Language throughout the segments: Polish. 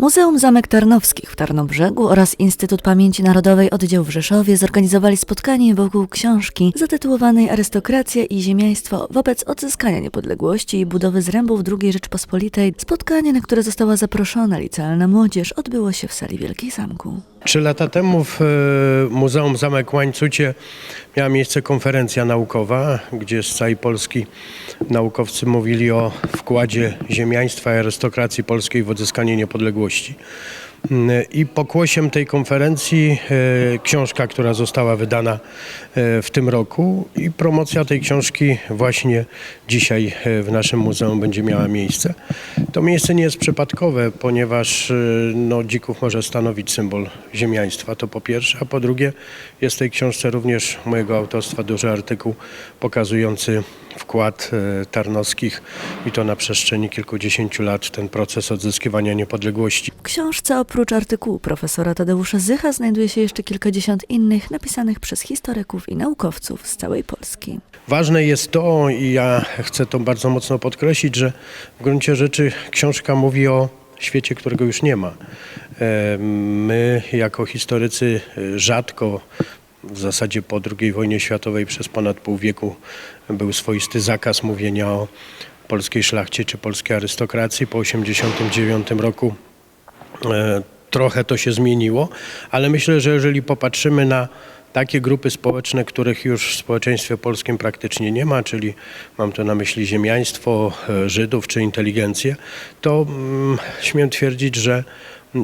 Muzeum Zamek Tarnowskich w Tarnobrzegu oraz Instytut Pamięci Narodowej Oddział w Rzeszowie zorganizowali spotkanie wokół książki zatytułowanej Arystokracja i ziemiaństwo wobec odzyskania niepodległości i budowy zrębów II Rzeczpospolitej. Spotkanie, na które została zaproszona licealna młodzież, odbyło się w sali Wielkiej Zamku. Trzy lata temu w e, Muzeum Zamek Łańcucie miała miejsce konferencja naukowa, gdzie z całej Polski naukowcy mówili o wkładzie ziemiaństwa i arystokracji polskiej w odzyskanie niepodległości. Mm, I pokłosiem tej konferencji e, książka, która została wydana e, w tym roku i promocja tej książki właśnie dzisiaj e, w naszym muzeum będzie miała miejsce. To miejsce nie jest przypadkowe, ponieważ no, dzików może stanowić symbol ziemiaństwa, to po pierwsze, a po drugie jest w tej książce również mojego autorstwa duży artykuł pokazujący wkład Tarnowskich i to na przestrzeni kilkudziesięciu lat ten proces odzyskiwania niepodległości. W książce oprócz artykułu profesora Tadeusza Zycha znajduje się jeszcze kilkadziesiąt innych napisanych przez historyków i naukowców z całej Polski. Ważne jest to, i ja chcę to bardzo mocno podkreślić, że w gruncie rzeczy książka mówi o świecie, którego już nie ma. E, My, jako historycy, e, rzadko, w zasadzie po II wojnie światowej przez ponad pół wieku był swoisty zakaz mówienia o polskiej szlachcie czy polskiej arystokracji. Po 1989 roku Trochę to się zmieniło, ale myślę, że jeżeli popatrzymy na takie grupy społeczne, których już w społeczeństwie polskim praktycznie nie ma, czyli mam tu na myśli ziemiaństwo, e, Żydów czy inteligencję, to mm, śmiem twierdzić, że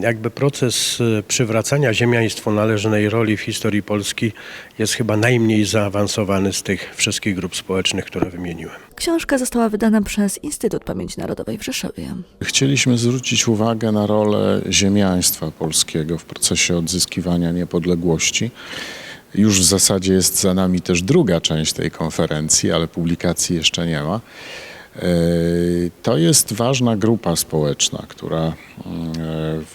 jakby proces e, przywracania ziemiaństwu należnej roli w historii Polski jest chyba najmniej zaawansowany z tych wszystkich grup społecznych, które wymieniłem. Książka została wydana przez Instytut Pamięci Narodowej w Rzeszowie. Chcieliśmy zwrócić uwagę na rolę ziemiaństwa polskiego w procesie odzyskiwania niepodległości. Już w zasadzie jest za nami też druga część tej konferencji, ale publikacji jeszcze nie ma. E, To jest ważna grupa społeczna, która mm,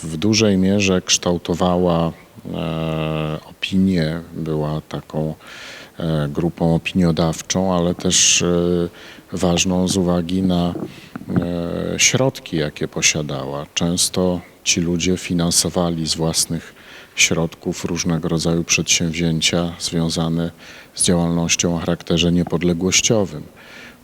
w dużej mierze kształtowała e, opinię, była taką e, grupą opiniodawczą, ale też e, ważną z uwagi na środki, jakie posiadała. Często ci ludzie finansowali z własnych środków różnego rodzaju przedsięwzięcia związane z działalnością o charakterze niepodległościowym.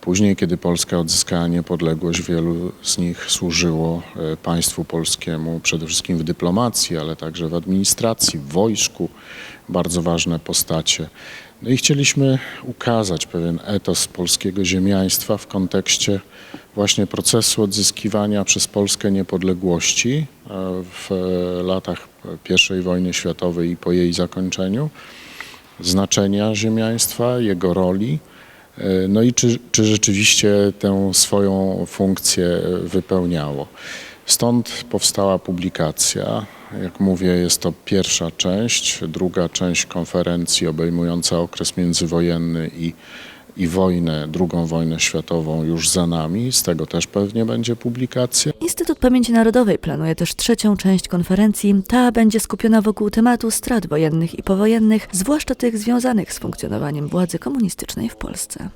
Później, kiedy Polska odzyskała niepodległość, wielu z nich służyło e, państwu polskiemu przede wszystkim w dyplomacji, ale także w administracji, w wojsku, bardzo ważne postacie. No i chcieliśmy ukazać pewien etos polskiego ziemiaństwa w kontekście właśnie procesu odzyskiwania przez Polskę niepodległości e, w e, latach I wojny światowej i po jej zakończeniu, znaczenia ziemiaństwa, jego roli. E, No i czy, czy rzeczywiście tę swoją funkcję wypełniało. Stąd powstała publikacja. Jak mówię, jest to pierwsza część. Druga część konferencji obejmująca okres międzywojenny i, i wojnę, drugą wojnę światową już za nami. Z tego też pewnie będzie publikacja. Instytut Pamięci Narodowej planuje też trzecią część konferencji. Ta będzie skupiona wokół tematu strat wojennych i powojennych, zwłaszcza tych związanych z funkcjonowaniem władzy komunistycznej w Polsce.